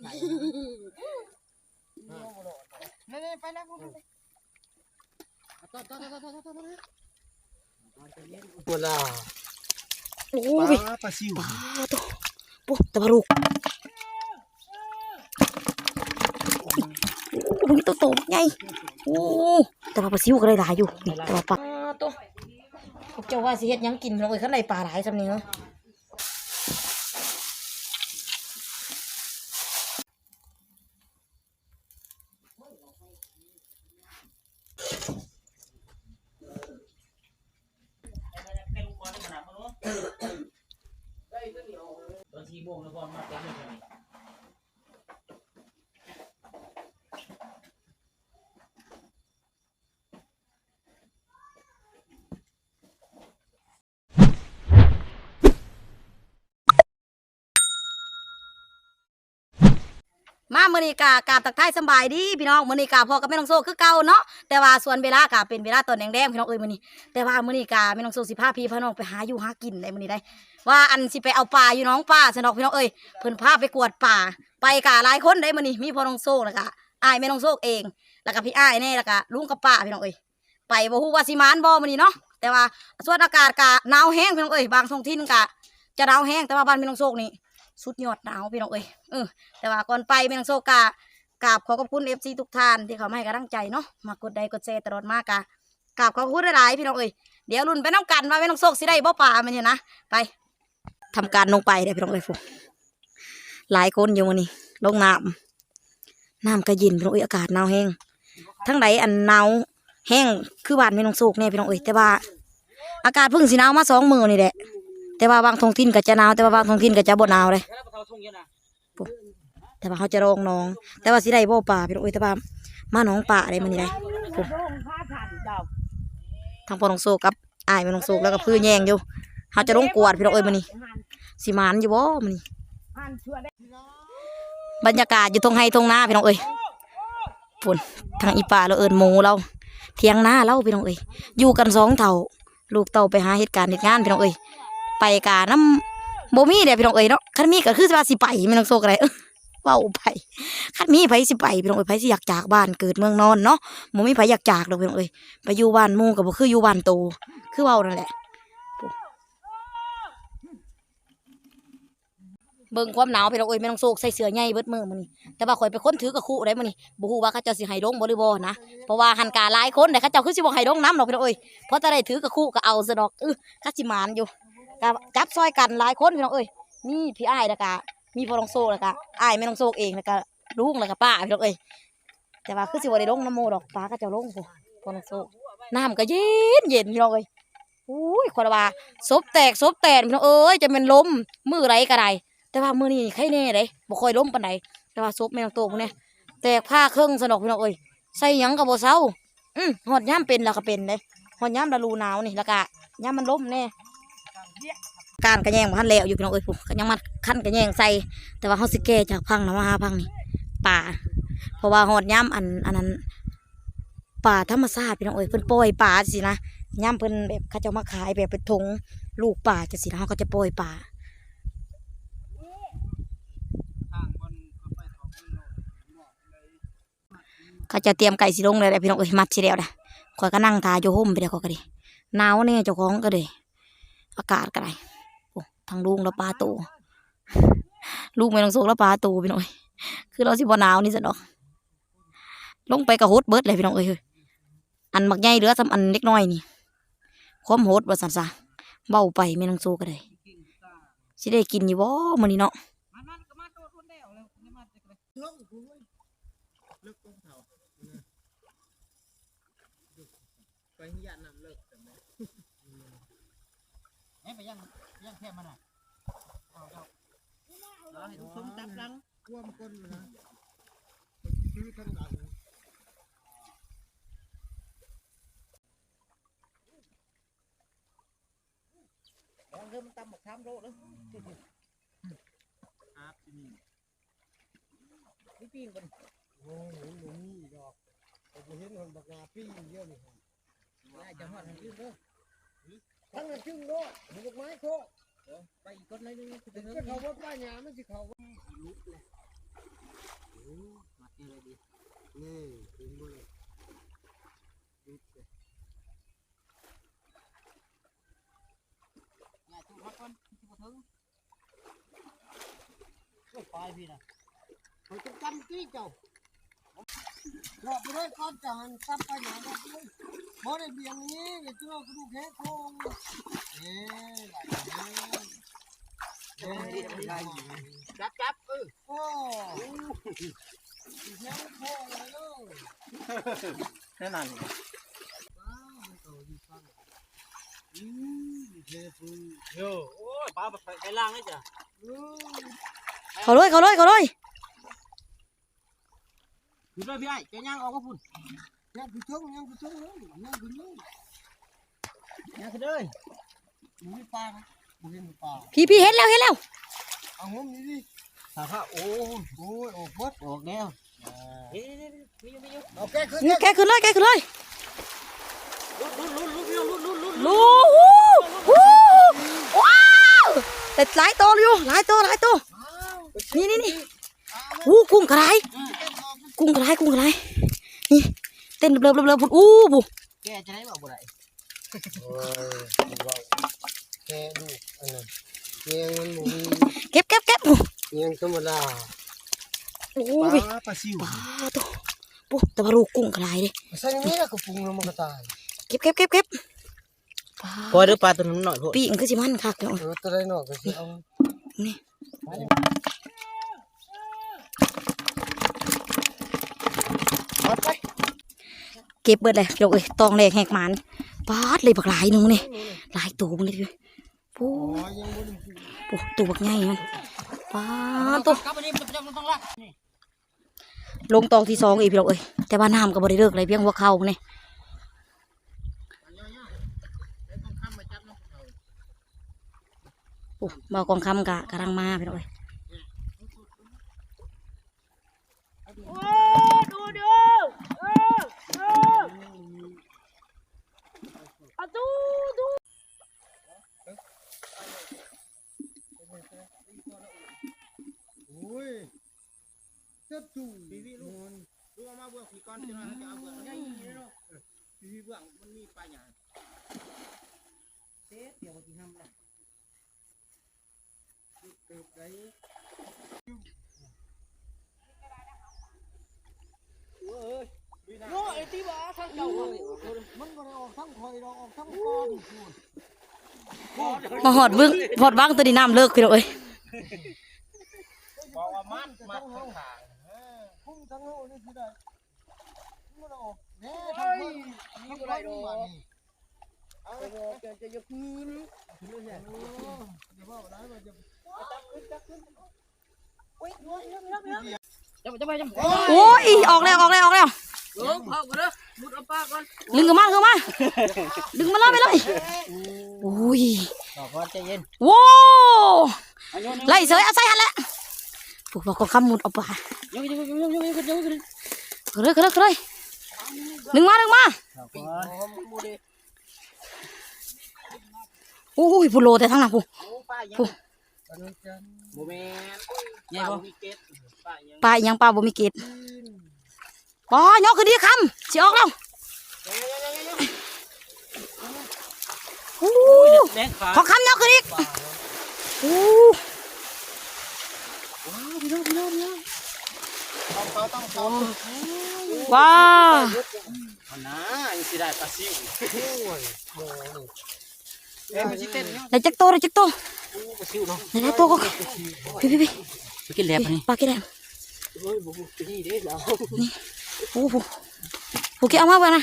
ใส่นี่ไปแล้วพุ่นไปต่อต่อต่อต่อต่อต่อปวดละโอ้ปยลาปลาซิวปลาตัวปุ๊ตะบารุกโอ้ยตัวโตใหญ่โอ้แต่ว่าปลาซิวก็ได้หลายอยู่นี่แต่ว่าปลาตัวพวกเจ้าว่าสิเฮ็ดยังกินลงไปข้างในปลาหลายสำนี้เนาะ ตอนสี่โมงแล้วก็มาเต็มเลย มามื้อนี้กากาบตักทายสบายดีพี่น้องมื้อนี้กาพอกับแม่น้องโซคือเก่าเนาะแต่ว่าส่วนเวลากาเป็นเวลาตอนแดงๆพี่น้องเอ้ยมื้อนี้แต่ว่ามื้อนี้กาแม่น้องโซสิพาพี่พาน้องไปหาอยู่หากินได้มื้อนี้ได้ ว่าอันสิไปเอาปลาอยู่น้องป่าสนอกพี่น้องเอ้ยเพิ่นพาไปกวดป่าไปกาหลายคนได้มื้อนี้มีพ่อน้องโซแล้วก็อายแม่น้องโซเอง แล้วก็พี่อ้ายแน่แล้วก็ลุงกับป้าพี่น้องเอ้ยไปบ่ฮู้ว่าสิมานบ่มื้อนี้เนาะแต่ว่าส่วนอากาศกะหนาวแห้งพี่น้องเอ้ยบางท้องถิ่นกะจะหนาวแห้งแต่ว่าบ้านแม่น้องโซนี่ สุดยอดหนาวพี่น้องเอ้ยเออแต่ว่าก่อนไปแมงโซกะกราบขอขอบคุณ FC ทุกท่านที่เขามาให้กำลังใจเนาะมากดไลค์กดแชร์ตลอดมากะกราบขอบคุณหลายๆพี่น้องเอ้ยเดี๋ยวลุ้นไปน้ำกันว่าแม่น้องโซกสิได้บ่ป่ามันเนี่ยนะไปทำการลงไปเด้อพี่น้องเอ้ยฟูหลายคนอยู่มื้อนี้ลงน้ำน้ำก็เย็นพี่น้องเอ้ยอากาศหนาวแห้งทั้งใดอันหนาวแห้งคือบ้านแม่น้องโศกเนี่ยพี่น้องเอ้ยแต่ว่าอากาศพิ่งสิหนาวมาสองมือนี่แหละ แต่ว่าบางทงถิ่นก็จะหนาวแต่ว่าบางทงถิ่นก็จะบ่หนาวเลยแล้วเราทุ่งเยอะนะแต่ว่าเขาจะรองน้อง แต่ว่าสิได้บ่ป่าพี่น้องเอ้ยแต่ว่ามาหน้องป่าอะได้มื้อนี้ได้ทางพ่อน้องโศกกับอ้ายม่น้องโศกแล้วก็พื้นแยงอยู่เขาจะลงกวดพี่น้องเอ้ยมื้อนี้สิหมานอยู่บ่มื้อนี้บรรยากาศอยู่ตรงไห้ตรงนาพี่น้องเอ้ยฝนทางอีป่าเราเอิ้นหมูเราเทียงหน้าเล่าพี่น้องเอ้ยอยู่กันสองเท่าลูกเต่าไปหาเหตุการณ์เหตุงานพี่น้องเอ้ย ไปกาน้ำบ่มีเด้พี่น้องเอ้ยเนาะคันมีก็คือสิว่าสิไปไม่ต้องโซกอะไรเอ้อเว้าไปคันมีไผสิไปพี่น้องเอ้ยไผสิอยากจากบ้านเกิดเมืองนอนเนาะบ่มีไผอยากจากดอกพี่น้องเอ้ยไปอยู่บ้านมู่ก็บ่คืออยู่บ้านโตคือเว้านั่นแหละเบิ่งความหนาวพี่น้องเอ้ยไม่ต้องโซกใส่เสื้อใหญ่เบิดมือมื้อนี้แต่ว่าข่อยไปค้นถือกระคู่ได้มื้อนี้บ่ฮู้ว่าเขาเจ้าสิให้ลงบ่หรือบ่นะเพราะว่าหันกาหลายคนแต่เขาเจ้าคือสิบ่ให้ลงน้ำดอกพี่น้องเอ้ยเพราะถ้าได้ถือกระคู่ก็เอาซะดอกเออคัสิมานอยู่ ก็จับซอยกันหลายคนพี่น้องเอ้ยมีพี่อ้ายแล้วก็มีพ่อน้องโซแล้วก็อ้ายแม่น้องโซเองแล้วก็ลุงแล้วก็ป้าพี่น้องเอ้ยแต่ว่าคือสิบ่ได้ลงน้ำโมดอกป้าก็จะลงพุ่นพ่อน้องโซน้ำก็เย็นเย็นพี่น้องเอ้ยอุ้ยคนละว่าซบแตกซบแตนพี่น้องเอ้ยจะเป็นล้มมือไรก็ได้แต่ว่ามือนี้ใครแน่เด้บ่ค่อยล้มปานใดแต่ว่าซบแม่น้องโตพวกนี้แตกผ้าเครื่องสนอกพี่น้องเอ้ยใส่ยังกับบ่เซาอืมหอดย่ำเป็นแล้วก็เป็นเลยหอดย่ำละรูหนาวนี่แล้วก็ย่ำมันล้มแน่ การกระแยงบ่ทันแล้วอยู่พี่น้องเอ้ยผู้ก็ยังมาขั้นกระแยงใส่แต่ว่าเขาสิแก้จากพังนะมาหาพังนี่ป่า เพราะว่าหอดย่ำอันอันนั้นป่าธรรมชาติพี่น้องเอ้ยเพิ่นปล่อยป่าสินะย่ำเพิ่นแบบเขาจะมาขายแบบเป็นถุงลูกป่าจะสินะเขาก็จะปล่อยป่าเขาไปออกข้าจะเตรียมไก่สิลงเลยแหละพี่น้องเอ้ยมัดสิแล้วนะคอยก็นั่งทาอยู่ห่มไปเดี๋ยวเขาก็ดิหนาวเนี่ยเจ้าของก็เลย อากาศก็ได้โอ้ทางลุงแล้วปลาตูลูกไม่ต้องสูงแล้วปลาตูพี่น้อย คือเราสิบ่หนาวนี่สิดอกลงไปกระโหดเบิดเลยพี่น้องเอ้ยอันมักใหญ่เหลือสำอันเล็กน้อยนี่ความโหดว่าสันซะเบาไปไม่ต้องสู้ก็ได้สิได้กินอยู่บ่มื้อนี้เนาะมามันก็มาโดดคนเดียวแล้วนี่มาะเลิกต้นเถาไปเฮียนำเลิกแต่แม่ เอ้ไปยังยังแค่มันอะเอาเจ้าเอาให้ทุกคนจับหลังท่วมก้นนะคือทั้งหลังลองเริ่มตำหมกทำโลเลยอาบที่นี่นี่ปีนบนโอ้โหหนูนี่ดอกแต่กูเห็นคนบักงาปี้เยอะเลยได้จะหอดทางขึ้นเด้อ ทั้งนั้นจึงโลดหมกไม้โคกไปอีกคนเลยนึงถึงจะเขาว่าป้าหยามันสิเขาว่าลุกเลยมาเจออะไรดีนี่ถึงบ่เลยลุกเลยอย่าจุกมาก่อนจุกมาถึงก็ไปพี่นะเขาจะกันกี้เจ้าหลอกไปเลยก้อนจานซับไปหยาหลอกไปเลย บ่ได้เบียงนี้เดี๋ยวจะเอากระดูกแค่โครงเอ๊ะไหลเอ๊ะเอ๊ะไหลจับจับเออโอ้แค่โครงเลยเนาะแค่นั้นว้าวมันเก่าอยู่ฟังอืมเท่ฟูโย่โอ้ยปลาไปไปล่างเลยจ้ะอืมเขาเลยเขาเลยเขาเลยอยู่ด้วยพี่ไอ้เจ้าย่างออกมาพุ่น ยังคือช่วงยังคือช่วงเลยยังคือนี่ย่างขึ้นเลยมึงไม่ปลานะมึงเห็นปลาพี่พี่เห็นแล้วเห็นแล้วเอางมนี่ดิถ้าพระโอ้โอ้ยออกบดออกแล้วเฮ้ยมีอยู่มีอยู่เอาแก้ขึ้นนี่แกขึ้นเลยแกขึ้นเลยลุ้นลุ้นลุ้นลุ้นพี่น้องลุ้นลุ้นลุ้นลูฮู้ฮู้ว้าวแต่หลายตัวอยู่หลายตัวหลายตัวนี่นี่นี่อู้กุ้งกระไรกุ้งกระไรกุ้งกระไรนี่เต้นเบลอเบลอเบลอพุ่นอู้บุแกจะได้บอกบ่ได้โอ้ยว้าวแก้ดูอันนั้นเงี้ยมันหมูเก็บเก็บเก็บโอ้เงี้ยธรรมดาโอ้ปยลาปลาซิวปลาตัวโอ้แต่ว่าลูกกุ้งกระไรเด้ใส่นี่แล้วก็ปรุงแล้วมันก็ตายเก็บเก็บเก็บเก็บปลาพอเด้อปลาตัวนั้นหน่อยพวกปีกคือสิมันคักเนาะเออตัวได้หน่อยก็สิเอานี่ เอาไป เก็บเบิดเลยพี่น้องเอ้ยตองแหลกแหกหมันปาดเลยบักหลายหนึงนี่หลายตัวมันเลยพี่โอ้อ๋อยังบ่ได้กินโหตัวบักใหญ่มันปาดตัวกลับไปนี่มันจะมันต้องรักนี่ลงตองที่สองอีกพี่น้องเอ้ยแต่ว่าน้ำก็บ่ได้เลิกเลยเพียงหัวเข่านี่ต้องข้ามากองคำกะกำลังมาพี่น้องเอ้ย Ui. Chất chủ. Tí vị luôn. Lúc mà vừa thì con cho nó cả vừa nhanh như thế đâu. Ừ. Tí vừa con đi pa nhà. Thế tiểu thì hâm này. cái đấy. ที่บ้าทั้งเก่าเลยมันบ่ได้ออกทั้งคอยดอกออกทั้งก้อนพูดมาหอดเบิ้งหอดบ้างตัวนี้น้ำเลิกพี่น้องเอ้ยบอกว่ามัดมัดข้างทางพุ่งทั้งโลนี่คือได้มันออกแน่ทั้งคนทั้งคนนี่มานี่เอาบอกจะจะคืนคืนเลยเดี๋ยวว่าได้ว่าจะจับขึ้นจับขึ้นจะไปจะไปจะไปโอ้ยออกแล้วออกแล้วออกแล้ว โอ้พ่อกูเด้อมุดเอาปากก่อนดึงกันมาดึงมาดึงมาเลยไปเลยโอ้ยบอกว่าใจเย็นว้าวไล่เสยเอาใส่หันละผูกบอกก็คำมุดเอาปากยกยกยกยกยกยเลยเลยดึงมาดึงมาโอ้ยผู้โลแต่ทั้งนั้นผู้ผู้ปลายังปลาบ่มีเกต อ๋อยกขึ้นดีคำสิออกแล้วแรงขาขอคำยกขึ้นอีกโอ้ว้าวพี่น้องพี่น้องพี่น้องต้องต้องว้าวนะยังสิได้ปลาซิวได้จักโตได้จักโตได้จักโตก็พี่พี่พี่ไปกินแหลมไปกินแหลมนี่ โอ้โหโอเคเอามาบ้านะ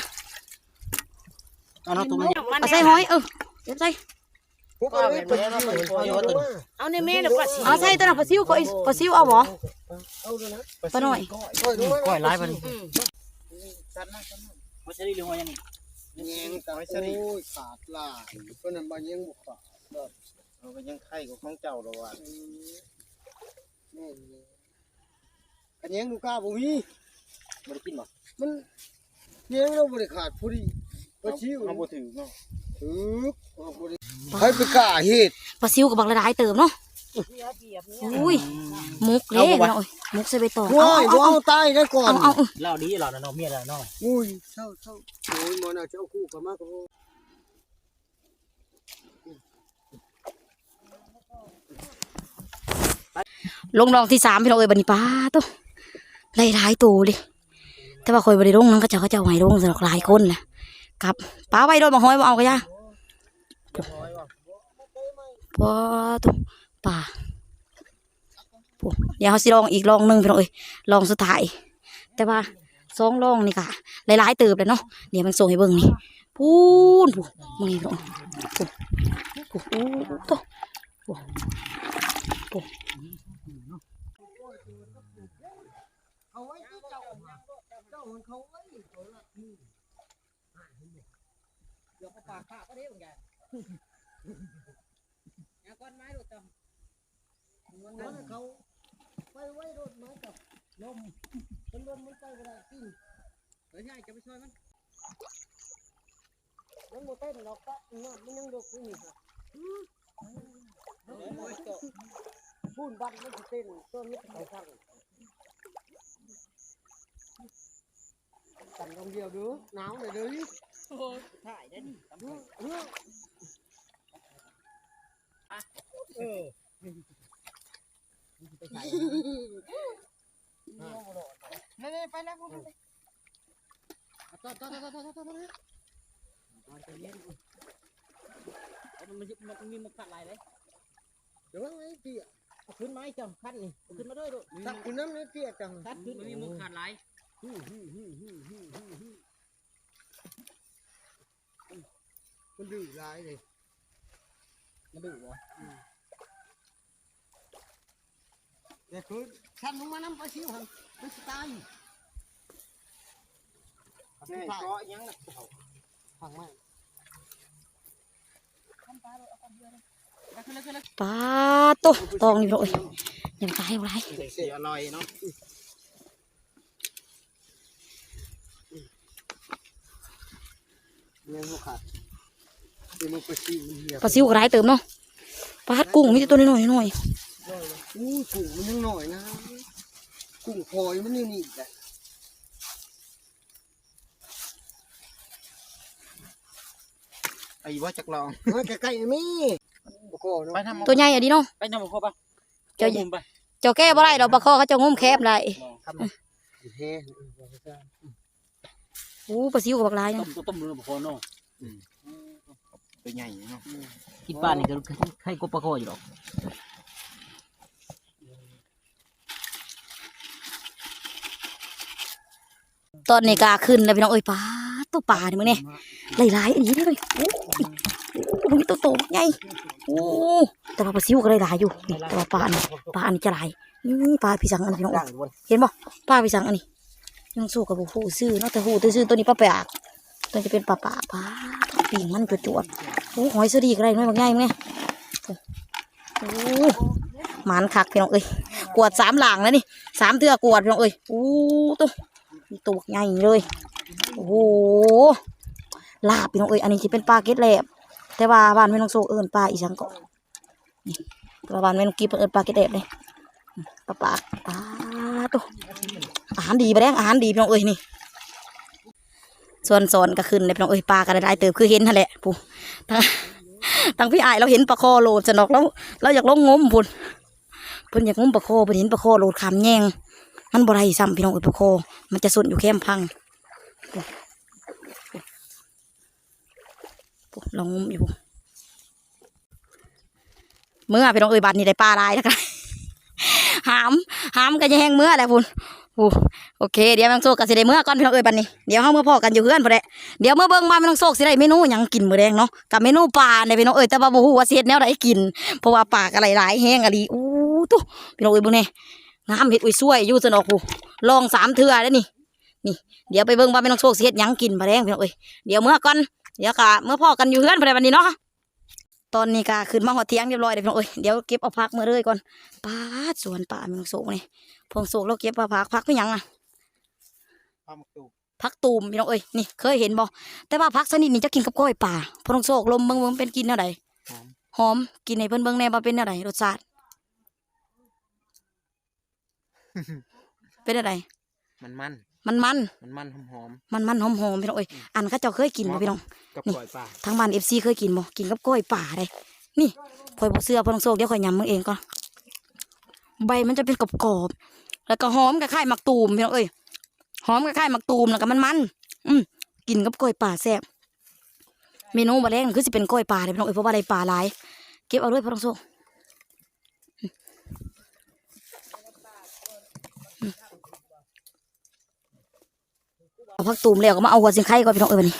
เอาเนาะตัวมันเอาใส่หอยเออเดี๋ยวใส่พวกเราไปที่ไหนพออยู่ตัวเอาในแม่แล้วปลาสีเอาใส่ตัวนั้นปลาซิวก็อีปลาซิวเอาบ่เอาด้วยนะปลาหน่อยก้อยด้วยก้อยลายปลานี่มันจะได้เรื่องว่ายังไงแยงกับโอ้ยขาดลายเพิ่นน่ะบ่ยังบ่ขาดเราก็ยังไข่กับของเจ้าแล้วว่ะแม่นเลยอันยังลูกค้าบ่มี บ่ได้กินบ่มันแยงเราบ่ได้ขาดผู้ดีบ่ชิวเอาบ่ถือเนาะถึกเอาบ่ได้ใครไปกล้าเฮ็ดปลาซิวกับบักละลายเติมเนาะอุ้ยมุกเด้พี่น้องเอ้ยมุกใส่ใบตองว้าเอายเอาบ่เอาเอาตายได้ก่อนเอาเอาเอาเล่าดีเหรอนะน้องเมียแล้วน้องอุ้ยเช่าเช่าโอ้ยมันอาจจะเอาคู่กับมากกว่าลงรองที่สามพี่น้องเอ้ยบัดนี้ป้าตุ๊ไล่หลายตัวเลย แต่ว่าคอยบริลงนั้นก็จะเขาเจะให้ลงสำหรับหลายคนแหละครับป้าไว้โดนมาห้อยมาเอาก็ย่าป้าตุ๊ป่าเดี๋ยวเขาสิลองอีกลองหนึ่งพี่น้องเอ้ยลองสุดท้าย แต่ว่าสองลองนี่ค่ะหลายๆเติบเลยเนาะเดี๋ยวมันส่งให้เบิ่งนี่พูนพูมึงนี่พี่น้องพูพูพูตุ๊เอาไว้ที่เจ้าเจ้าของเขาไว้ เดี๋ยวปากข้าก็ได้เหมือน กันอาก้อนไม้ดูต่ำมันนั้นเขาไปไว้รถไม้กับลมเป็นลมมันไปก็ได้ที่เฮ้ยใช่จะไปช่วยมันมันบ่เต้นหรอกก็น้ำมันยังดกอยู่นี่ค่ะพูนบันมันสิเต้นต้นนี้เขาข้างกันลงเดียวดูหนาวเลยเด้อ ถ่ายได้ดิเออนี่ไปแล้วไปต่อต่อต่อต่อต่อต่อมันมันมีมันกัดลายเลยเดี๋ยวไอ้เตี้ยขึ้นไม้จังคัดนี่ขึ้นมาด้วยดูตักคุณน้ำเนี่ยเตี้ยจังคัดขึ้นมันมีมุกขาดลายมั นดื้อร้ายเลยมันดุวะแต่คือฉันลงมาน้ำปลาชิวหันมันสตายนี่ก็ยังนะฟังไหมขึ้นแล้วขึ้นแล้วป้าตุ๊ตองนี่พี่น้องเอ้ยอย่าไปตายเอาไรเสียลอยเนาะเงี้ยลูกขาดเป็นมันปลาชิวมันเหี้ยปลาซิวก็หลายเติมเนาะปลากุ้งมีแต่ตัวน้อยๆน้อยอู้กุ้งมันยังหน่อยนะกุ้งพลอยมันนี่นี่แหละไอ้ว่าจักลองมาใกล้ๆนี่บ่ก็เนาะไปทำตัวใหญ่อะดิเนาะไปทำครบป่ะเจ้ามุมไปเจ้าแก้บ่ได้ดอกปลาคอเขาเจะงุ้มแคบได้เฮ้โอ้ปลาซิวกับบักหลายต้เนาะมต้มเรือบุคคลเนาะ ตัวใหญ่เนาะคิดบ้านนี่ก็ให้กบปลาโคอยู่หรอกตอนนี้กาขึ้นแล้วพี่น้องเอ้ยปลาตัวปลาเนี่ยมึงเนี่ยหลายๆอันนี้เลยโอ้ยตัวโตใหญ่โอ้แต่ว่าปลาซิวก็หลายๆอยู่นี่แต่ว่าปลาอันนี้ปลาอันนี้จะหลายนี่ปลาพี่สังอันนี้พี่น้องเห็นบ่ปลาพี่สังอันนี้ยังสู้กับบุฟูซื้อเนาะแต่หูซื้อตัวนี้ปลาแปาก ตัวจะเป็นปลาป่าปลาปีงมันจวดโอ้หอยสดีก็ได้น้อยบางใหญ่มึงเนี่ยโอ้หมันคักพี่น้องเอ้ยกวดสามหลังแล้วนี่สามเทือกวดพี่น้องเอ้ยโอ้ตัวมีตัวใหญ่เลยโอ้โหลาบพี่น้องเอ้ยอันนี้จะเป็นปลาเก็ดแหลบแต่ว่าบ้านแม่น้องโซเอิญปลาอีสังกาะนี่แต่ว่าบ้านแม่น้องกีเอิญปลาเก็ดแหลบเลยปลาปลาปลาตัวอาหารดีไปแดงอาหารดีพี่น้องเอ้ยนี่ ส่วนสอนก็ขึ้นเลยพี่น้องเอ้ยปลาก็ได้เติบคือเห็นนั่นแหละปูทั้งทั้งพี่อายเราเห็นปลาคอโหลดสนอกแล้วเราอยากลงงมพุ่นพิ่นอยากงมปลาคอพิ่นเห็นปลาคอโหลดขามแยงมันบ่ได้ซ้ำพี่น้องเอ้ยปลาคอมันจะสุดอยู่แคมพังลองงมอยู่เมื่อพี่น้องเอ้ยบาดนี้ได้ปลาลายแล้วกันหามหามก็จะแห้งเมื่อแหละพุ่น อู้โอเค เดี๋ยวแมงโซกก็สิได้เมื่อก่อนพี่น้องเอ้ยบัดนี้เดี๋ยวเฮาเมื่อพ่อกันอยู่เพื่อนพอแหละเดี๋ยวเมื่อเบิ่งมาแมงโซกสิได้เมนูหยังกินมื้อแดงเนาะกับเมนูปลาเนี่ยพี่น้องเอ้ยแต่ว่าบ่ฮู้ว่าสิเฮ็ดแนวใดกินเพราะว่าปลาก็หลายๆแห้งอะลีอู้ตุ๊พี่น้องเอ้ยเบิ่งแน่น้ำเฮ็ดอุ้ยสวยอยู่ซะเนาะผู้ลองสามเทื่อแล้วนี่ เดี๋ยวไปเบิ่งว่าแม่น้องโชคสิเฮ็ดหยังกินมาแดงพี่น้องเอ้ยเดี๋ยวเมื่อก่อนเดี๋ยวกะเมื่อพ่อกันอยู่เฮือนภายในวันนี้เนาะ ตอนนี้กาขึ้นมาหอเทียงเรียบร้อยเดี๋ยวพี่น้เอ้ยเดี๋ยวเก็บเอาพักมาเลยก่อนป้าสวนป่ามีโศกนี่พงโศกเราเก็บมาพักพักไม่ยังอะพักตูมพักตูมพี่น้องเอ้ยนี่เคยเห็นบ่แต่ว่าพักสนิทนี่จะกินกับก้อยป่าพงโศกลมเบิ้งเบิ้งเป็นกินเน่ะไรหอมกินในเพิ่นเบิ้งแน่มาเป็นเน่ะไรรสชาติเป็นอะไรมันมัน มันมันมันมันหอมหอมมันมันหอมหอมๆพี่น้องเอ้ยอันเข้าเจ้าเคยกินบ่พี่น้องๆกับนี่ปล่อยปลาทางบ้านเอฟซีเคยกินบ่กินกับกล้วยป่าเลยนี่พลอยบอกเสื้อพอต้องโซกเดี๋ยวข่อยยำมึงเองก่อนใบมันจะเป็นกรอบๆแล้วก็หอมกับไข่มักตูมพี่น้องเอ้ยหอมกับไข่มักตูมแล้วก็มันมันๆอืมกินกับกล้วยป่าแซ่บเมนูมาแรกคือสิเป็นกล้วยป่าเลยพี่น้องเอ้ยเพราะว่าได้ป่าหลายเก็บเอาด้วยพอต้องโซกอืมอืม เอาผักตูมแล้วก็มาเอาหัวสิงไข่ก่อนพี่น้องเอ้ยวันนี้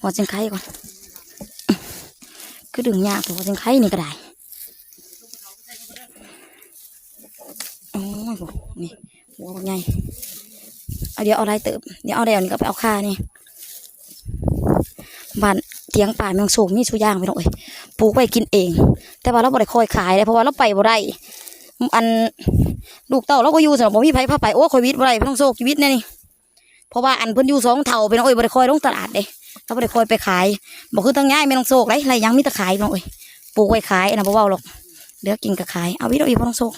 หัวสิงไข่ก่อนคือดึงยากแต่ว่าจังไข่นี่ก็ได้โอ้ยนี่หัวใหญ่เอาเดี๋ยวเอาอะไรเติบเดี๋ยวเอาแล้วนี่ก็ไปเอาค่านี่บ้านเตียงป่าเมืองสูงมีสุย่างไปหน่อยปลูกไว้กินเอง แต่ว่าเราบ่ได้คอยขายเลยเพราะว่าเราไปบ่ได้อันลูกเต้าเราก็อยู่สำหรับบ่มีไผพาไปโอ้คอยวิทย์บ่ได้พิ่นต้องโศกชีวิตแน่นี่ เพราะว่าอันเพิ่นอยู่สองเท่าไปน้องเอ้ยบ่ได้คอยลงตลาดเด้เราบ่ได้คอยไปขายบอกคือตั้งง่ายไม่ต้องโศกไรไรยังมีแต่ขายน้องเอ้ยปลูกไว้ขายนนะบ่เว้าหรอกเดี๋ยวกินก็ขายเอาวิโรอีกบ่ต้องโศก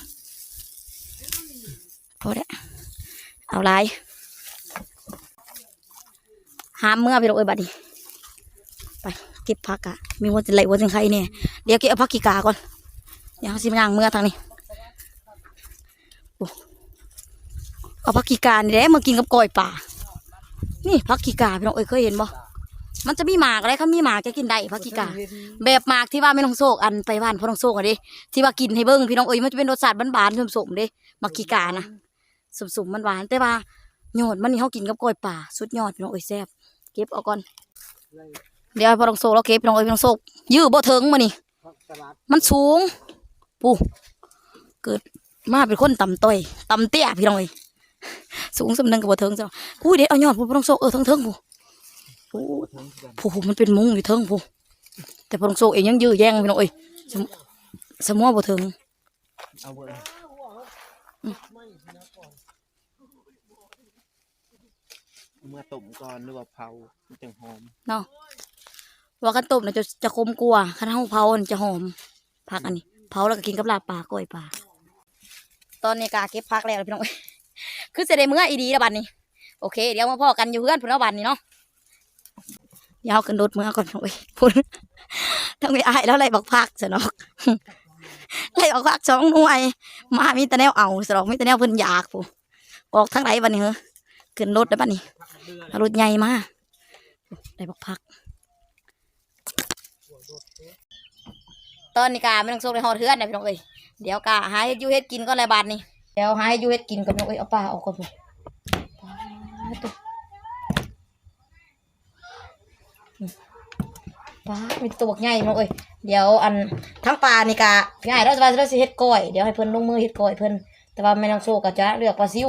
พอแล้วเอาหลายหามเมื่อพี่เราเอ้ยบัดนี้ไปเก็บผักอะมีวัวจะไหลวัวจังไคเนี่ยเดี๋ยวเก็บเอาผักกีกาก่อนเดี๋ยวเอาสิมาย่างเมื่อทางนี้เอาผักกีกานี่แหละมากินกับก้อยป่า นี่ผักกีกาพี่น้องเอ้ยเคยเห็นบ่มันจะมีหมากอะไรเขามีหมากจะกินได้พักกิกา แบบหมากที่ว่าไม่ต้องโศกอันไปบ้านพ่อต้องโศกอะดิที่ว่ากินให้เบิ้งพี่น้องเอ้ยมันจะเป็นรสชาติบานๆสมๆเด้มักกิกานะสมๆมันหวานแต่ว่าโยอดมันนี่เขากินกับกล้อยป่าสุดยอดพี่น้องเอ้ยแซ่บเก็บเอาก่อนเดี๋ยวพ่อต้องโศกแล้วเก็บพี่น้องเอ้ยพี่น้องโศกยื้อบ่ถึงมานี่มันสูงปูเกิดมาเป็นคนต่ำต้อยต่ำเตี้ยพี่น้องเอ้ย สูงสำนึงกับบ่ถึงจ้ะอุ้ยเด็ดเอายอดผู้พ่อต้องโศกเออเทิงๆผู้โอ้ผู้ผู้มันเป็นมุ้งอยู่เทิงผู้แต่พอลงโซกเองยังยื้อแย่งพี่น้องเอ้ยสมสมัวบ่ถึงเอาเบอร์เมื่อต้มก่อนหรือว่าเผามันจังหอมเนาะว่ากันต้มน่ะจะจะคมกว่าคันเฮาเผาน่ะจะหอมผักอันนี้เผาแล้วก็กินกับลาบปลาก้อยปลาตอนนี้กาเก็บผักแล้วพี่น้องเอ้ย คือสิได้มื้ออีดีแล้วบัดนี้ โอเค เดี๋ยวมาพ่อกันอยู่เพื่อนพุ่นล้วบัดนี้เนาะเดี๋ยวเอาขึ้นรถเมื้อก่อนพี่น้องเอ้ยพุ่นทั้งไม่อายแล้วไรบักผักซะเนาะไรบักผักสองหน่วย มามีแต่แนวเอาสรองมีแต่แนวเพิ่นอยากผู้ออกทั้งไรบัดนี้เหรอขึ้นรถได้บัดนี้รถใหญ่มาได้บักผักตอนนี้กาไม่ต้องโซกในหอเทือนนะพี่น้องเอ้ยเดี๋ยวกาหาเฮ็ดยูเฮ็ดกินก็เลยบาทนี่ เดี๋ยวหาเฮ็ดอยูเฮ็ดกินก่อนน้องเอ้ยเอาปลาออกก่อนพุ่ปลาตัวปลามีตัวใหญ่น้องเอ้ยเดี๋ยวอันทั้งปลานี่กาง่ายเราจะว่าเราสิเฮ็ดก้อยเดี๋ยวให้เพิ่นลงมือเฮ็ดก้อยเพิ่นแต่ว่าไม่ต้องโซกก็จะเลือกปลาซิว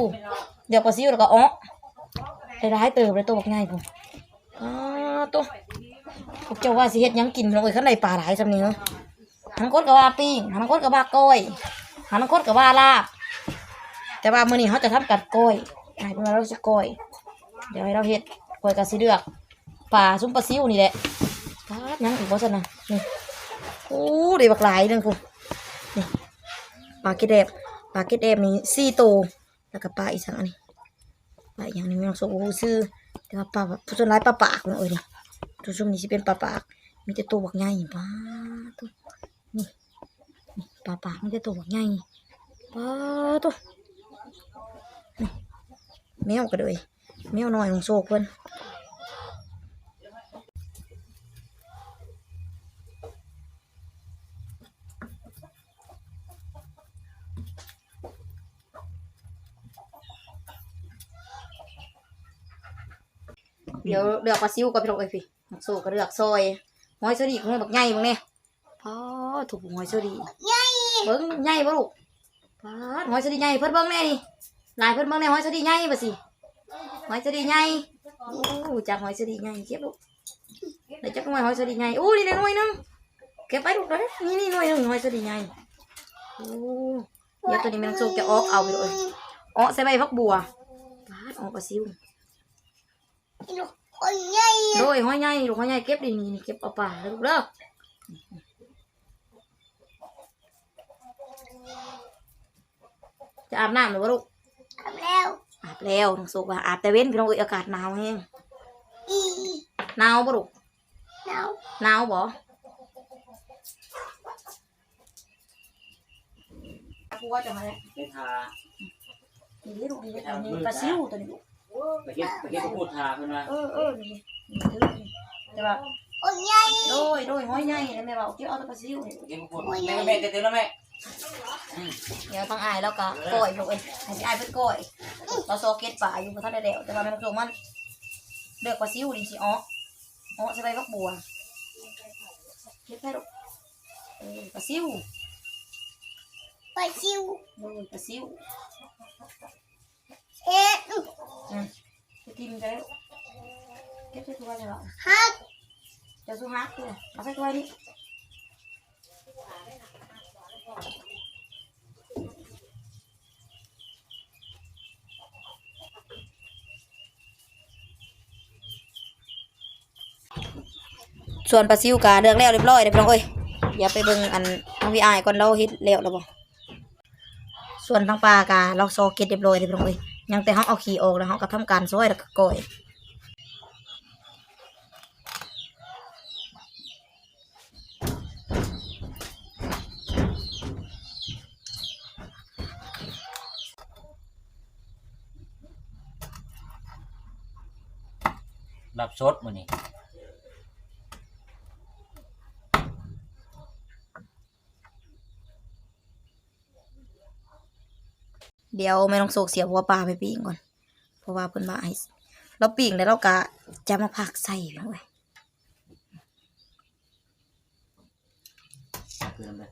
เลือกปลาซิวแล้วก็อ๋อได้ร้ายเติบเลยตัวบักใหญ่พุ่นอ่าตัวพวกเจ้าว่าสิเฮ็ดยังกินน้องเอ้ยข้างในปลาหลายซำนี้เนาะหันคนกับว่าปิ้งหันคนกับว่าก้อยหันคนกับว่าลาบ แต่ว่ามื้อนี้เขาจะทำกัดก้อยไอ้เพื่อนเราจะก้อยเดี๋ยวให้เราเฮ็ดก้อยกับสิเลือกปลาซุ้มปลาซิวนี่แหละปลาดหยังอีกบ่ซั่นน่ะนี่โอ้ได้บักหลายหนึงพุ่นนี่ปลาเกดแดบปลาเกดแดบนี่สี่ตัวแล้วก็ปลาอีสังอันนี้ปลาอีกอย่างนึงไม่ต้องสงโอ้ซื้อแต่ว่าปลาแบบส่วนหลายปลาปากเนาะเอ้ยนี่ตัวช่วงนี้สิเป็นปลาปากมีแต่ตัวบักใหญ่ปลาตัวนี่นี่ปลาปากมันจะตัวบักใหญ่ปลาตัว แมวก็เลยแมวน้อยของโซกเพิ่นเดี๋ยวเลือกปลาซิวกับพี่น้องเอ้ยพี่โซกก็เลือกซอยหอยสดีของมันบักใหญ่มึงเนี่ยพอถูกหอยสดีใหญ่เบิ้งใหญ่บ่ลูกพาดหอยสดีใหญ่เพิ่นเบิ้งแน่นี่ ลายเพิ่นเบิ้งแน่หอยสดีใหญ่บ่สิหอยสดีใหญ่โอ้จากหอยสดีใหญ่เก็บลูกเดี๋ยวจักหน่อยหอยสดีใหญ่โอ้นี่ได้หน่อยหนึงเก็บไปลูกเด้อนี่นี่หน่อยหนึงหอยสดีใหญ่โอ้เดี๋ยวตัวนี้มันสุกจะออกเอาไปเลยออกใส่ใบพักบัวพาดออกปลาซิวคนใหญ่โดยหอยใหญ่ลูกหอยใหญ่เก็บดินี่นี่เก็บเอาป่าลูกเด้อจะอาบน้ำหรือวะลูก แล้วอาบแล้วน้องสุกว่าอาบแต่เว้นพี่น้องเอ้ยอากาศหนาวแฮงอีหนาวบ่ลูกแล้วหนาวบ่กูว่าจะมาแล้วไปทานี่ลูกนี่อันนี้ปลาซิวตัวนี้ลูกไปเก็บไปเก็บพูดทาเพิ่นว่าเออเออนี่นี่ถือนี่แต่ว่าโอ้ยใหญ่โดยโดยห้อยใหญ่นะแม่บอกเกี่ยวเอาแต่ปลาซิวนี่ไปเก็บพูดแม่แม่เต็มแล้วแม่ เดี๋ยวต้องอายแล้วก็ก้อยลูกเอ้ยให้พี่อายเพิ่นก้อยเราโซเก็ตป่าอยู่บ่ทันได้แล้วแต่ว่าแม่ต้องส่งมันเลือกปลาซิวนี่สิอ๋ออ๋อใส่ใบบักบัวเก็บให้ลูกเออปลาซิวไปชิวโดยปลาซิวเอ็ดอืมไปกินกันแล้วเก็บใส่ถ้วยเลยเหรอฮักจะสู้ฮักตัวเอาใส่ถ้วยนี่ ส่วนปลาซิวกาเลือกแล้วเรียบร้อยเด้อพี่น้องเอ้ยอย่าไปเบิ่งอันทางพี่อายก่อนเราเฮ็ดแล้วแล้วบ่ส่วนทางปลากาเราซอเก็ตเรียบร้อยเด้อพี่น้องเอ้ยยังแต่เฮาเอาขี้ออกแล้วเฮาก็ทำการซอยแล้วก็ก้อย รับสดมื้อนี้เดี๋ยวแม่ต้องโศกเสียหัวปลาไปปิ้งก่อน เพราะว่าเพิ่นมาให้เราปิ้งแล้วเราก็จะมาผักใส่พี่น้องเอ้ยคือน้ำได้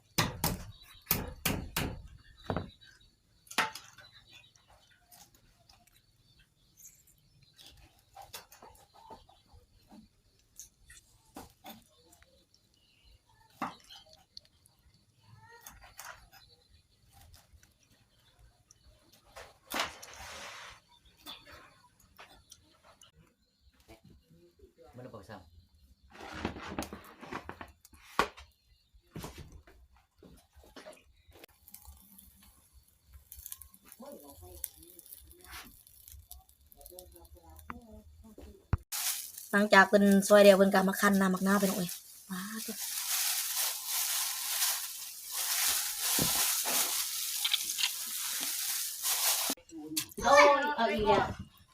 หลังจากเป็นซอยเดียวเป็นการมาคั้นน้ำมักนาวไปหน่อยว้าด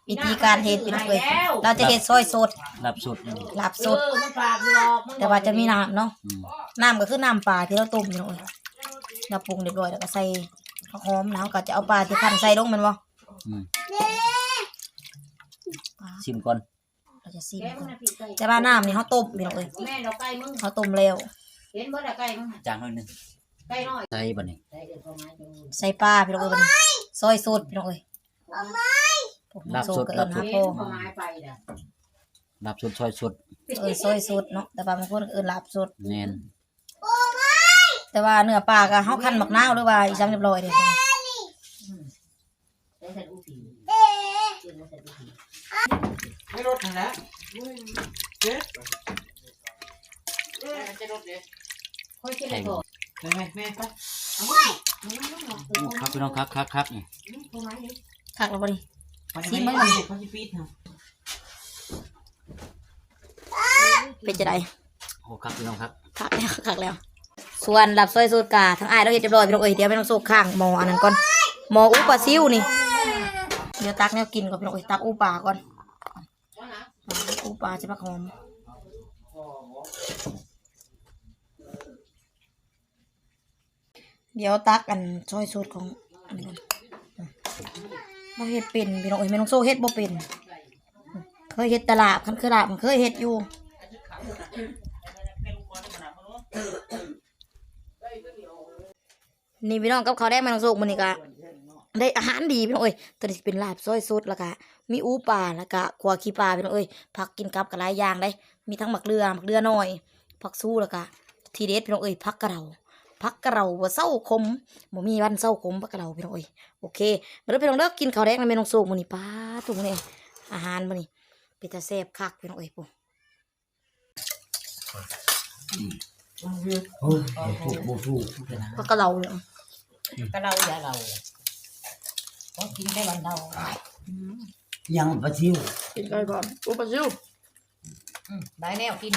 วิธีการเฮ็ดพี่น้องเอ้ยเราจะเฮ็ดซอยสดรับสดนี่ลาบสดแต่ว่าจะมีน้ำเนาะ อืมน้ำก็คือน้ำปลาที่เราต้มพี่น้องเอ้ยเราปรุงเรียบร้อยแล้วก็ใส่ข้าวหอมแล้วก็จะเอาปลาที่คั่นใส่ลงแมันบ่อืมชิมก่อน เราจะซิมก่อนแต่ว่าน้ำนี่เขาต้มพี่น้องเอ้ยแม่เราไก่มึงเขาต้มแล้วเห็นบ่ละไก่มึงจางหน่อยหนึงไก่น้อยใส่บัดนี้ไก่เดือดประมาณจังใส่ปลาพี่น้องเอ้ยบัดนี้ซอยสดพี่น้องเอ้ยผมโซก็เอิ้นหาเห็พ่นอประมาณไปน่ะรับสดซอยสดเอ้ยซอยสดเนาะแต่บางคนก็เอิ้นลาบสดแม่นแต่ว่าเนื้อปลาก็เฮาคั่นหมักนาวหรือว่าอีจังเรียบร้อยเด้ได้ใส่อุปีเอ๊ะกินแล้วใส่อุปีไม่รถนะเจ็ดจะรถเลยค่อยกินเลยพอแม่แม่ไปเอาไว้ครับพี่น้องครับครับครับนี่ประมาณนี้คักแล้วบ่นี่ซีมันมันเขาจะปีดนะเป็นจังไดโอ้ครับพี่น้องครับคักแล้วคักแล้ว ส่วนลับซอยสดกาทั้งอ้ายเราเฮ็ดเรียบร้อยพี่น้องเอ้ยเดี๋ยวไปน้องโซกข้างหมออันนั้นก่อนหมออุปลาซิวนี่ เดี๋ยวตักแนวกินก่อนพี่น้องเอ้ยตักอุปลาก่อน อุปลาจะพักหอมเดี๋ยวตักอันซอยสูตรของอันนี้ก่อนบ่เฮ็ดเป็นพี่น้องเอ้ยแม่น้องโซ่เฮ็ดบ่เป็นเคยเฮ็ดตลาบคันคือลาบมันเคยเฮ็ดอยู่นี่พี่น้องกับเขาได้มาน้องโซกมื้อนี้ก็ได้อาหารดีพี่น้องเอ้ยตัวนี้เป็นลาบซอยสดแล้วก็ มีอูปลาแล้วก็ขัวขี้ปลาพี่น้องเอ้ยผักกินกับก็หลายางได้มีทั้งหมักเรือหมักเรือหน้อยผักสู้แล้วก็ทีเด็ดพี่น้องเอ้ยผักกระเดาผักกระเดาบ่เศร้าคมบ่มีวันเศร้าคมผักกระเดาพี่น้องเอ้ยโอเคมาเด้อพี่น้องเด้อกินข้าวแดงนำแม่น้องโซกมื้อนี้ป้าตุ่มอนี่อาหารมื้อนี้เป็นตาแซ่บคักพี่น้องเอ้ยปุ๊โอ้ยบ่ถูกบ่ถูกผักกระเดาเนี่ยก็เราอย่าเราเขากินไก่บ้านเรา ยังปลาซิวกินไก่ก่อนอุปซิว อืมได้แนวกิน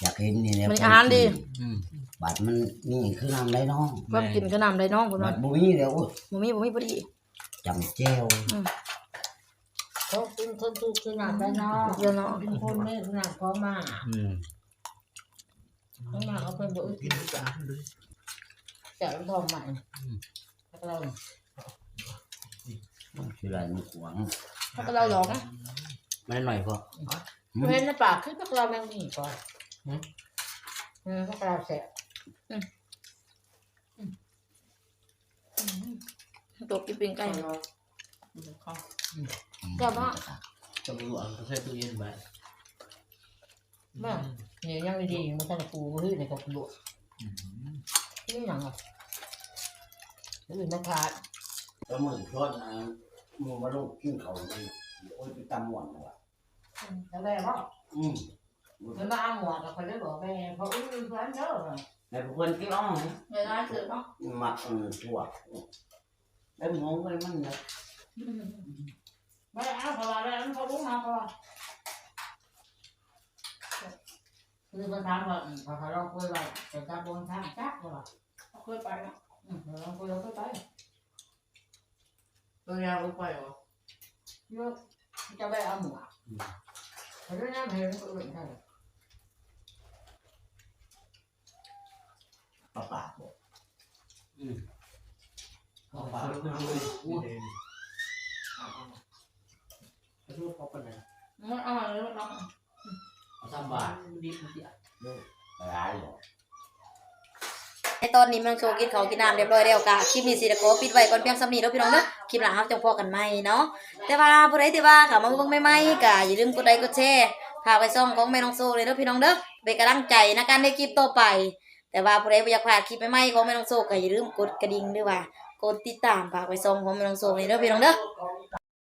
อยากเห็นนี่แหละมันอาหารดี อืมบาดมันนี่คือน้ำไรน้องก็กินขนมได้น้องพุ่นบาว่าดบุมีแล้วบ่มีบ่มีพอดีจำแจ้วเขากินคนทุกข์ขนาดได้เนาะเดี๋ยวเนาะเป็นคนนี่ขนาดของมาอืมของมาเขาเป็นบ่อึดกินจ้ะแต่เราทองใหม่ถ้าเราคืออะไรมันขวาง ถ้าก็เราหลอกนะไม่หน่อยพอเห็นในปากคือพวกเราแมงมีก่อนอืมพวกเราแสบตัวกินปิ้งไก่เจ้าบ้าจะรู้อะเขาใช้ตู้เย็นไว้บ้าเนี่ยยังไม่ดีมันจะปูหื้อในกบหลวงนี่หนังอะหื้อมันขาดแล้วมือทอดอะ มือมาลูกกินเขาเลยโอ้ยไปตำหวานว่ะแล้วแม่ว่าอืมมันมาเอาหมวกกับคนได้บอกแม่เพราะอุ้ยเพื่อนเด้อในพวกคนที่อ้องเดี๋ยวนะเสือเนาะมักอืมถั่วแล้วมองไปมันนะแม่เอาเขาว่าแล้วเขารู้มาเขาคือคนถามว่าเขาเขาลองคุยว่าจะจับบนทางจักเขาว่าเคยไปเนาะอืมลองคุยเราก็ไป ตัวยาวไปเหรอเยอะจะไปเอาหมวกเขาด้วยนะเห็นคนอื่นใช่ปลาปากบอกอืมปลาปากอู้เด่นเขาพูดเขาเป็นไงมันอร่อยเลยเนาะเอาสามบาทดีมันเสียร้ายหรอ ในตอนนี้มันโชว์กินข้ากินน้ำเรียบร้อยแล้วกะคลิปนี้สิได้ขอปิดไว้ก่อนเพียงสำนี้เด้อพี่น้องเด้อคลิปหลังเราจังพอกันใหมเนาะแต่ว่าผู้ใดที่ว่าข้ามาเบิ่งใหม่ๆก็อย่าลืมกดไลค์กดแชร์พาไปซ่องของแม่น้องโซเลยเด้อพี่น้องเด้อเป็นกำลังใจในการได้คลิปต่อไป แต่ว่าผู้ใดอยากพลาดคลิปใหม่ๆของแม่น้องโซก็อย่าลืมกดกระดิ่งด้วยว่ากดติดตามพากไปซ่องของแม่น้องโซเลยเด้อพี่น้องเด้อ